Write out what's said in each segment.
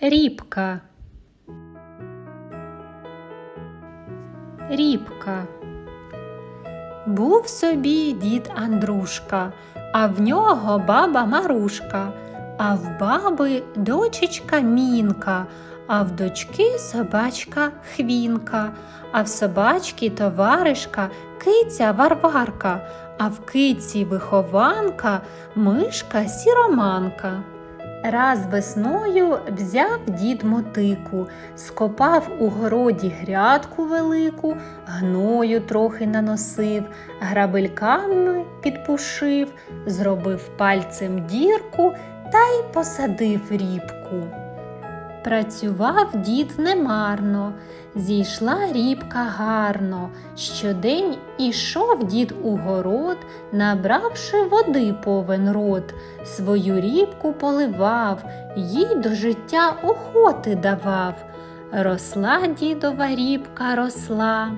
Рібка. Рібка. Був собі дід Андрушка, а в нього баба Марушка, а в баби дочечка Мінка, а в дочки собачка Хвінка, а в собачки товаришка киця Варварка, а в киці вихованка мишка сіроманка. Раз весною взяв дід мотику, скопав у городі грядку велику, гною трохи наносив, грабельками підпушив, зробив пальцем дірку та й посадив рібку. Працював дід немарно, зійшла рібка гарно. Щодень ішов дід у город, набравши води повен рот, свою рібку поливав, їй до життя охоти давав. Росла дідова рібка росла.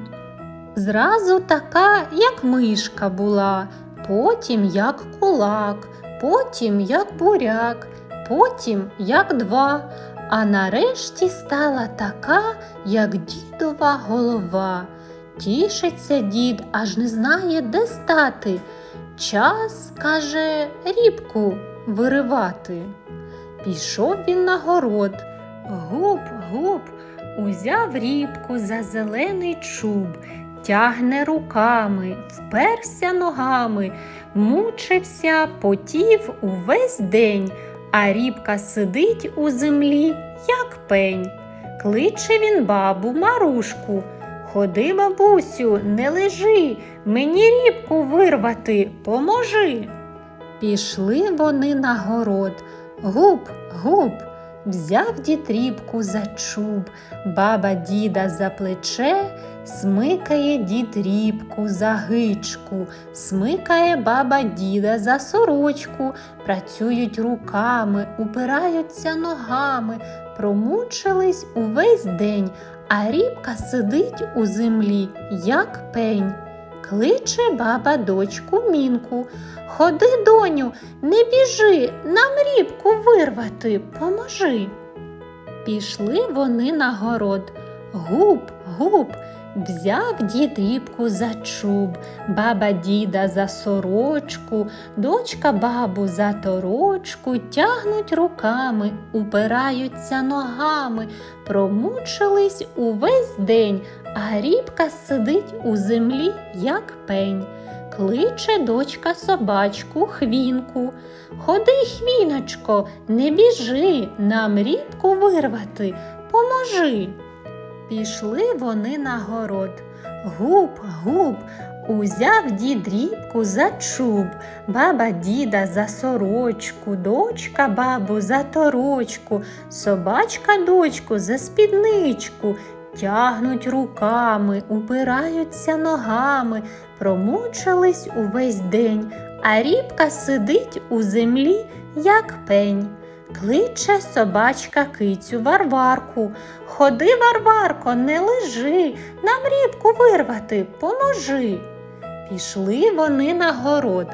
Зразу така, як мишка була, потім як кулак, потім як буряк, потім як два а нарешті стала така, як дідова голова. Тішиться дід, аж не знає, де стати. Час, каже, рібку виривати. Пішов він на город. Гуп, гуп, узяв рібку за зелений чуб, тягне руками, вперся ногами, мучився, потів увесь день а рібка сидить у землі, як пень. Кличе він бабу Марушку. Ходи, бабусю, не лежи, мені рібку вирвати, поможи. Пішли вони на город. Гуп, гуп, взяв дід рібку за чуб, баба діда за плече, смикає дід рібку за гичку, смикає баба діда за сорочку, працюють руками, упираються ногами, промучились увесь день, а рібка сидить у землі, як пень. Кличе баба дочку мінку. Ходи, доню, не біжи, нам рібку вирвати, поможи. Пішли вони на город. Гуп, гуп, взяв дід рібку за чуб, баба діда за сорочку, дочка бабу за торочку, тягнуть руками, упираються ногами, промучились увесь день, а рібка сидить у землі, як пень. Кличе дочка собачку хвінку. Ходи, хвіночко, не біжи, нам рібку вирвати, поможи. Пішли вони на город. Гуп, гуп, узяв дід рібку за чуб, баба діда за сорочку, дочка бабу за торочку, собачка дочку за спідничку. Тягнуть руками, упираються ногами, промучились увесь день, а рібка сидить у землі, як пень. Кличе собачка кицю Варварку. Ходи, Варварко, не лежи, нам рібку вирвати, поможи. Пішли вони на город.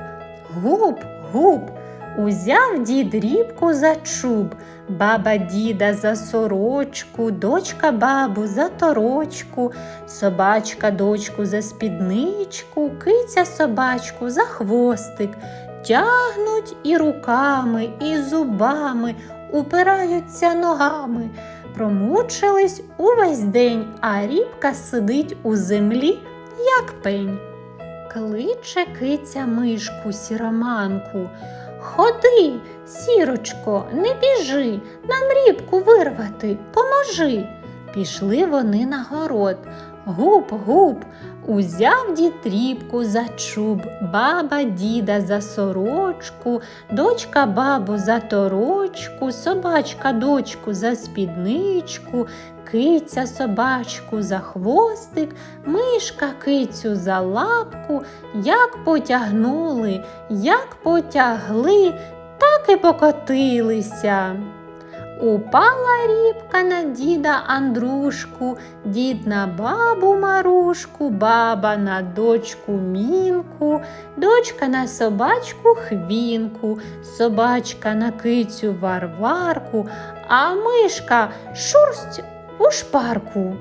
Гуп, гуп, узяв дід рібку за чуб, баба діда за сорочку, дочка бабу за торочку, собачка дочку за спідничку, киця собачку за хвостик. Тягнуть і руками, і зубами, упираються ногами, промучились увесь день, а рібка сидить у землі, як пень. Кличе киця мишку сіроманку. Ходи, сірочко, не біжи, нам рібку вирвати, поможи. Пішли вони на город. Гуп, гуп, узяв дід рібку за чуб, баба діда за сорочку, дочка бабу за торочку, собачка дочку за спідничку, киця собачку за хвостик, мишка кицю за лапку, як потягнули, як потягли, так і покотилися. Упала рібка на діда Андрушку, дід на бабу Марушку, баба на дочку Мінку, дочка на собачку Хвінку, собачка на кицю Варварку, а мишка шурсть у шпарку.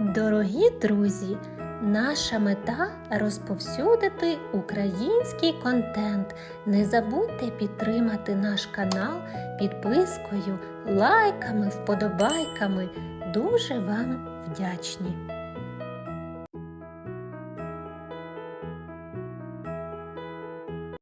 Дорогі друзі, наша мета розповсюдити український контент. Не забудьте підтримати наш канал підпискою, лайками, вподобайками. Дуже вам вдячні!